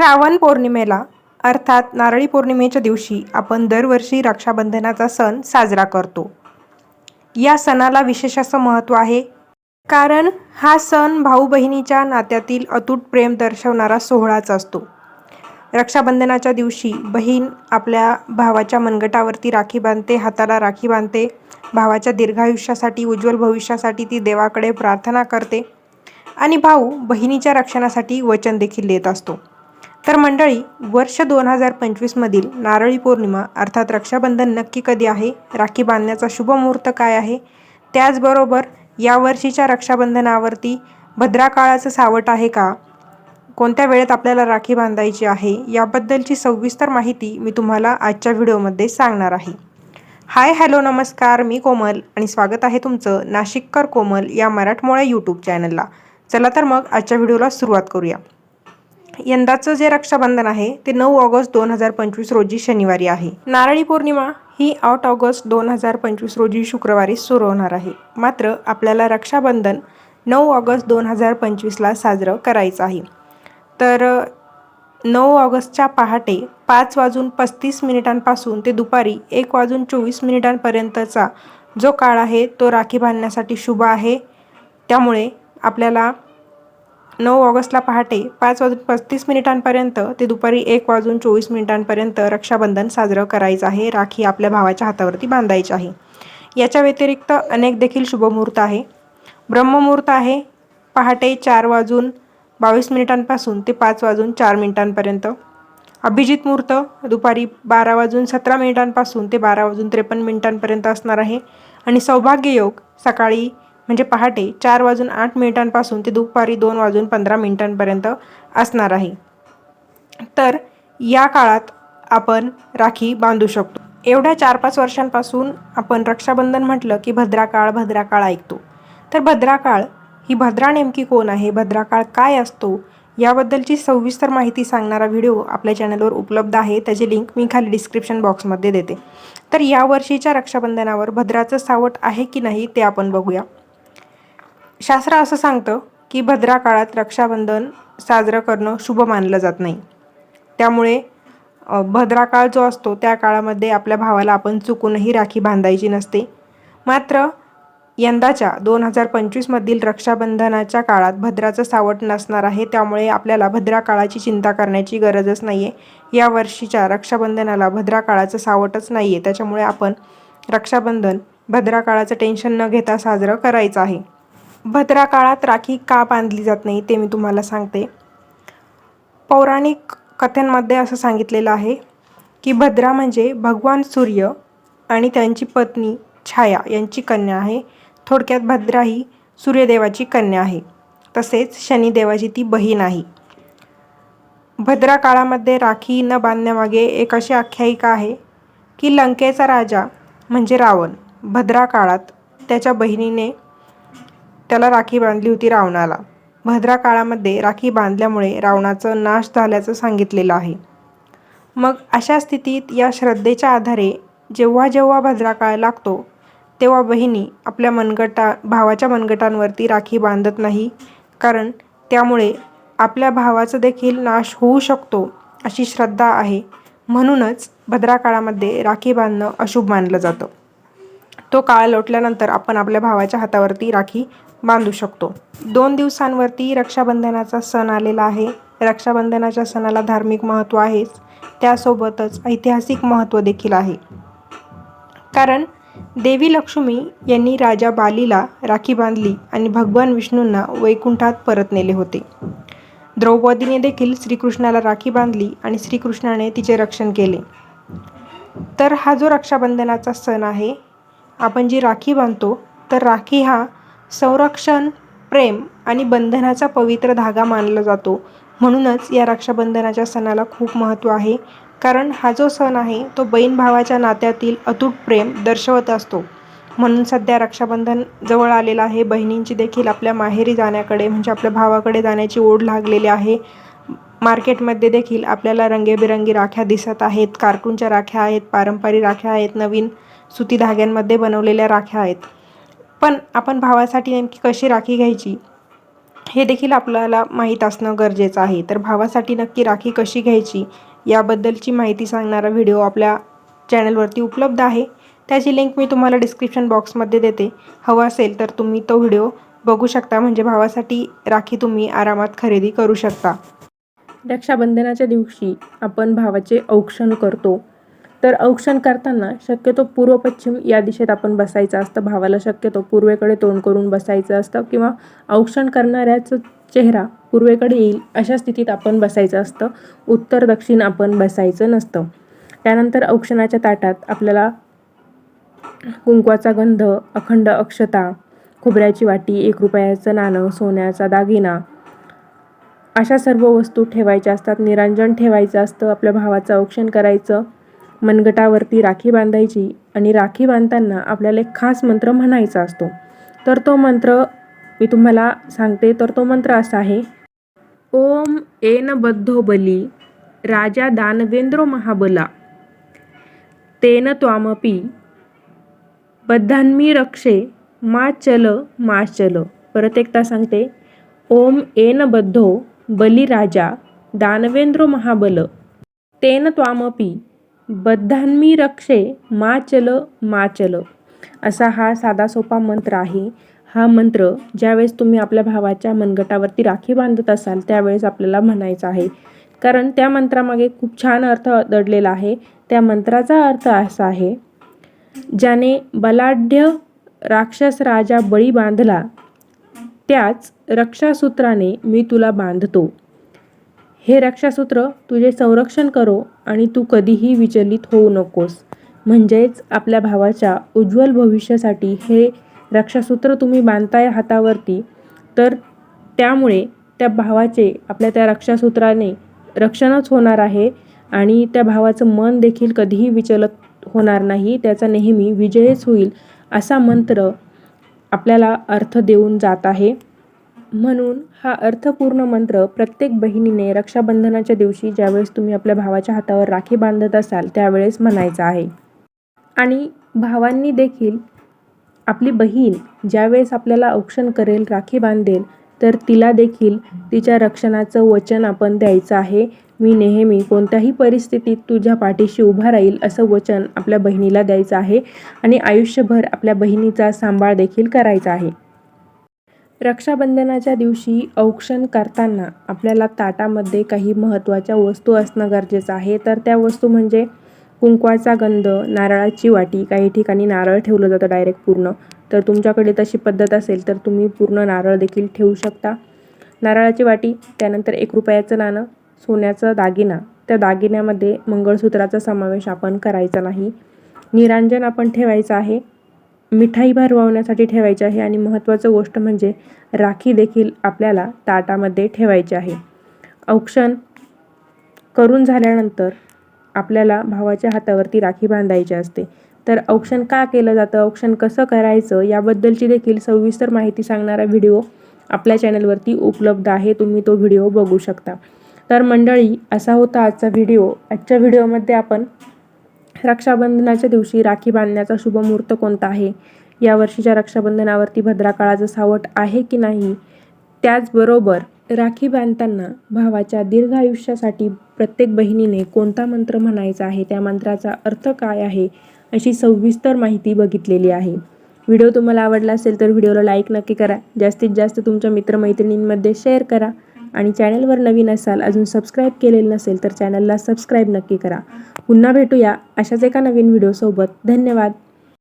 श्रावण पौर्णिमेला अर्थात नारळी पौर्णिमेच्या दिवशी आपण दरवर्षी रक्षाबंधनाचा सण साजरा करतो. या सणाला विशेष असं महत्त्व आहे कारण हा सण भाऊ बहिणीच्या नात्यातील अतूट प्रेम दर्शवणारा सोहळाच असतो. रक्षाबंधनाच्या दिवशी बहीण आपल्या भावाच्या मनगटावरती राखी बांधते हाताला राखी बांधते भावाच्या दीर्घायुष्यासाठी उज्ज्वल भविष्यासाठी ती देवाकडे प्रार्थना करते आणि भाऊ बहिणीच्या रक्षणासाठी वचन देखील देत असतो. तर मंडळी वर्ष दोन हजार पंचवीसमधील नारळी पौर्णिमा अर्थात रक्षाबंधन नक्की कधी आहे? राखी बांधण्याचा शुभ मुहूर्त काय आहे? त्याचबरोबर यावर्षीच्या रक्षाबंधनावरती भद्राकाळाचं सावट आहे का? कोणत्या वेळेत आपल्याला राखी बांधायची आहे? याबद्दलची सविस्तर माहिती मी तुम्हाला आजच्या व्हिडिओमध्ये सांगणार आहे. हाय हॅलो नमस्कार. मी कोमल आणि स्वागत आहे तुमचं नाशिककर कोमल या मराठमोळ्या यूट्यूब चॅनलला चला तर मग आजच्या व्हिडिओला सुरुवात करूया. यंदाचं जे रक्षाबंधन आहे ते नऊ ऑगस्ट दोन हजार पंचवीस रोजी शनिवारी आहे. नारळी पौर्णिमा ही आठ ऑगस्ट दोन हजार पंचवीस रोजी शुक्रवारी सुरू होणार आहे. मात्र आपल्याला रक्षाबंधन नऊ ऑगस्ट दोन हजार पंचवीसला साजरं करायचं आहे. तर नऊ ऑगस्टच्या पहाटे पाच वाजून पस्तीस मिनिटांपासून ते दुपारी एक वाजून चोवीस मिनिटांपर्यंतचा जो काळ आहे तो राखी बांधण्यासाठी शुभ आहे. त्यामुळे आपल्याला नऊ ऑगस्टला पहाटे पाच वाजून पस्तीस मिनिटांपर्यंत ते दुपारी एक वाजून चोवीस मिनिटांपर्यंत रक्षाबंधन साजरं करायचं आहे. राखी आपल्या भावाच्या हातावरती बांधायची आहे. याच्या व्यतिरिक्त अनेक देखील शुभमुहूर्त आहे. ब्रह्ममुहूर्त आहे. पहाटे चार वाजून बावीस मिनिटांपासून ते पाच वाजून चार मिनिटांपर्यंत. अभिजित मुहूर्त दुपारी बारा वाजून सतरा मिनिटांपासून ते बारा वाजून त्रेपन्न मिनिटांपर्यंत असणार आहे. आणि सौभाग्य योग सकाळी म्हणजे पहाटे चार वाजून आठ मिनिटांपासून ते दुपारी दोन वाजून पंधरा मिनिटांपर्यंत असणार आहे. तर या काळात आपण राखी बांधू शकतो. एवढ्या चार पाच वर्षांपासून आपण रक्षाबंधन म्हटलं की भद्राकाळ भद्राकाळ ऐकतो. तर भद्राकाळ ही भद्रा नेमकी कोण आहे? भद्राकाळ काय असतो? याबद्दलची सविस्तर माहिती सांगणारा व्हिडिओ आपल्या चॅनलवर उपलब्ध आहे. त्याची लिंक मी खाली डिस्क्रिप्शन बॉक्समध्ये देते. तर यावर्षीच्या रक्षाबंधनावर भद्राचं सावट आहे की नाही ते आपण बघूया. शास्त्र असं सांगतं की भद्रा काळात रक्षाबंधन साजरं करणं शुभ मानलं जात नाही. त्यामुळे भद्रा काळ जो असतो त्या काळामध्ये आपल्या भावाला आपण चुकूनही राखी बांधायची नसते. मात्र यंदाच्या दोन हजार पंचवीसमधील रक्षाबंधनाच्या काळात भद्राचं सावट नसणार आहे त्यामुळे आपल्याला भद्रा काळाची चिंता करण्याची गरजच नाही आहे या वर्षीच्या रक्षाबंधनाला भद्रा काळाचं सावटच नाही आहे त्याच्यामुळे आपण रक्षाबंधन भद्रा काळाचं टेन्शन न घेता साजरं करायचं आहे. भद्रा काळात राखी का बांधली जात नाही ते मी तुम्हाला सांगते. पौराणिक कथांमध्ये असं सांगितलेलं आहे की भद्रा म्हणजे भगवान सूर्य आणि त्यांची पत्नी छाया यांची कन्या आहे. थोडक्यात भद्रा ही सूर्यदेवाची कन्या आहे. तसेच शनिदेवाची ती बहीण आहे. भद्रा काळामध्ये राखी न बांधण्यामागे एक अशी आख्यायिका आहे की लंकेचा राजा म्हणजे रावण. भद्रा काळात त्याच्या बहिणीने त्याला राखी बांधली होती रावणाला. भद्रा काळामध्ये राखी बांधल्यामुळे रावणाचं नाश झाल्याचं सांगितलेलं आहे. मग अशा स्थितीत या श्रद्धेच्या आधारे जेव्हा जेव्हा भद्रा काळ लागतो तेव्हा बहिणी आपल्या मनगटा भावाच्या मनगटांवरती राखी बांधत नाही कारण त्यामुळे आपल्या भावाचं देखील नाश होऊ शकतो अशी श्रद्धा आहे. म्हणूनच भद्रा काळामध्ये राखी बांधणं अशुभ मानलं जातं. तो काळ लोटल्यानंतर आपण आपल्या भावाच्या हातावरती राखी बांधू शकतो. दोन दिवसांवरती रक्षाबंधनाचा सण आलेला आहे. रक्षाबंधनाच्या सणाला धार्मिक महत्त्व आहेच. त्यासोबतच ऐतिहासिक महत्त्व देखील आहे. कारण देवी लक्ष्मी यांनी राजा बालीला राखी बांधली आणि भगवान विष्णूंना वैकुंठात परत नेले होते. द्रौपदीने देखील श्रीकृष्णाला राखी बांधली आणि श्रीकृष्णाने तिचे रक्षण केले. तर हा जो रक्षाबंधनाचा सण आहे आपण जी राखी बांधतो तर राखी हा संरक्षण प्रेम आणि बंधनाचा पवित्र धागा मानला जातो. म्हणूनच या रक्षाबंधनाच्या सणाला खूप महत्त्व आहे. कारण हा जो सण आहे तो बहीण भावाच्या नात्यातील अतूट प्रेम दर्शवत असतो. म्हणून सध्या रक्षाबंधन जवळ आलेलं आहे. बहिणींची देखील आपल्या माहेरी जाण्याकडे म्हणजे आपल्या भावाकडे जाण्याची ओढ लागलेली आहे. मार्केटमध्ये देखील आपल्याला रंगेबिरंगी राख्या दिसत आहेत. कार्टूनच्या राख्या आहेत पारंपरिक राख्या आहेत नवीन सुती धाग्यांमध्ये बनवलेल्या राख्या आहेत. पण आपण भावासाठी नेमकी कशी राखी घ्यायची? हे देखील आपल्याला माहीत असणं गरजेचं आहे. तर भावासाठी नक्की राखी कशी घ्यायची? याबद्दलची माहिती सांगणारा व्हिडिओ आपल्या चॅनलवरती उपलब्ध आहे. त्याची लिंक मी तुम्हाला डिस्क्रिप्शन बॉक्समध्ये देते. हवा असेल तर तुम्ही तो व्हिडिओ बघू शकता. म्हणजे भावासाठी राखी तुम्ही आरामात खरेदी करू शकता. रक्षाबंधनाच्या दिवशी आपण भावाचे औक्षण करतो. तर औक्षण करताना शक्यतो पूर्व पश्चिम या दिशेत आपण बसायचं असतं. भावाला शक्यतो पूर्वेकडे तोंड करून बसायचं असतं किंवा औक्षण करणाऱ्याचं चेहरा पूर्वेकडे येईल अशा स्थितीत आपण बसायचं असतं. उत्तर दक्षिण आपण बसायचं नसतं. त्यानंतर औक्षणाच्या ताटात आपल्याला कुंकवाचा गंध अखंड अक्षता खोबऱ्याची वाटी एक रुपयाचं नाणं सोन्याचा दागिना अशा सर्व वस्तू ठेवायच्या असतात. निरांजन ठेवायचं असतं. आपल्या भावाचं औक्षण करायचं. मनगटावरती राखी बांधायची आणि राखी बांधताना आपल्याला एक खास मंत्र म्हणायचा असतो. तर तो मंत्र मी तुम्हाला सांगते. तर तो मंत्र असा आहे. ओम एन बद्धो बली राजा दानवेंद्रो महाबला. तेन त्वामपी बद्धान्मी रक्षे मा चल मा चल. परत एकदा सांगते. ओम एन बद्धो बली राजा दानवेंद्रो महाबल. तेन त्वामपी बद्धान्मी रक्षे मा चल मा चल. असा हा साधा सोपा मंत्र आहे. हा मंत्र ज्यावेळेस तुम्ही आपल्या भावाच्या मनगटावरती राखी बांधत असाल त्यावेळेस आपल्याला म्हणायचा आहे. कारण त्या मंत्रामागे खूप छान अर्थ दडलेला आहे. त्या मंत्राचा अर्थ असा आहे ज्याने बलाढ्य राक्षस राजा बळी बांधला त्याच रक्षासूत्राने मी तुला बांधतो. हे रक्षासूत्र तुझे संरक्षण करो आणि तू कधीही विचलित होऊ नकोस. म्हणजेच आपल्या भावाच्या उज्ज्वल भविष्यासाठी हे रक्षासूत्र तुम्ही बांधताय हातावरती तर त्यामुळे त्या भावाचे आपल्या त्या रक्षासूत्राने रक्षणच होणार आहे आणि त्या भावाचं मन देखील कधीही विचलत होणार नाही त्याचा नेहमी विजयच होईल असा मंत्र आपल्याला अर्थ देऊन जात आहे. म्हणून हा अर्थपूर्ण मंत्र प्रत्येक बहिणीने रक्षाबंधनाच्या दिवशी ज्यावेळेस तुम्ही आपल्या भावाच्या हातावर राखी बांधत असाल त्यावेळेस म्हणायचा आहे. आणि भावांनी देखील आपली बहीण ज्यावेळेस आपल्याला औक्षण करेल राखी बांधेल तर तिला देखील तिच्या रक्षणाचं वचन आपण द्यायचं आहे. मी नेहमी कोणत्याही परिस्थितीत तुझ्या पाठीशी उभा राहील असं वचन आपल्या बहिणीला द्यायचं आहे आणि आयुष्यभर आपल्या बहिणीचा सांभाळ देखील करायचा आहे. रक्षाबंधनाच्या दिवशी औक्षण करताना आपल्याला ताटामध्ये काही महत्त्वाच्या वस्तू असणं गरजेचं आहे. तर त्या वस्तू म्हणजे कुंकवाचा गंध नारळाची वाटी काही ठिकाणी नारळ ठेवलं जातं डायरेक्ट पूर्ण. तर तुमच्याकडे तशी पद्धत असेल तर तुम्ही पूर्ण नारळ देखील ठेवू शकता. नारळाची वाटी त्यानंतर एक रुपयाचं नाणं सोन्याचा दागिना. त्या दागिन्यामध्ये मंगळसूत्राचा समावेश आपण करायचा नाही. निरांजन आपण ठेवायचं आहे. मिठाई भरवण्यासाठी ठेवायची आहे आणि महत्त्वाचं गोष्ट म्हणजे राखी देखील आपल्याला ताटामध्ये ठेवायची आहे. औक्षण करून झाल्यानंतर आपल्याला भावाच्या हातावरती राखी बांधायची असते. तर औक्षण का केलं जातं? औक्षण कसं करायचं? याबद्दलची देखील सविस्तर माहिती सांगणारा व्हिडिओ आपल्या चॅनलवरती उपलब्ध आहे. तुम्ही तो व्हिडिओ बघू शकता. तर मंडळी असा होता आजचा व्हिडिओ. आजच्या व्हिडिओमध्ये आपण रक्षाबंधनाच्या दिवशी राखी बांधण्याचा शुभ मुहूर्त कोणता आहे? या वर्षीच्या रक्षाबंधनावरती भद्राकाळाचं सावट आहे की नाही? त्याचबरोबर राखी बांधताना भावाच्या दीर्घ आयुष्यासाठी प्रत्येक बहिणीने कोणता मंत्र म्हणायचा आहे? त्या मंत्राचा अर्थ काय आहे? अशी सविस्तर माहिती बघितलेली आहे. व्हिडिओ तुम्हाला आवडला असेल तर व्हिडिओला लाईक नक्की करा. जास्तीत जास्त तुमच्या मित्रमैत्रिणींमध्ये शेअर करा. आणि चॅनलवर नवीन असाल अजून सबस्क्राईब केलेलं नसेल तर चॅनलला सबस्क्राईब नक्की करा. पुन्हा भेटूया अशाच एका नवीन व्हिडिओसोबत धन्यवाद.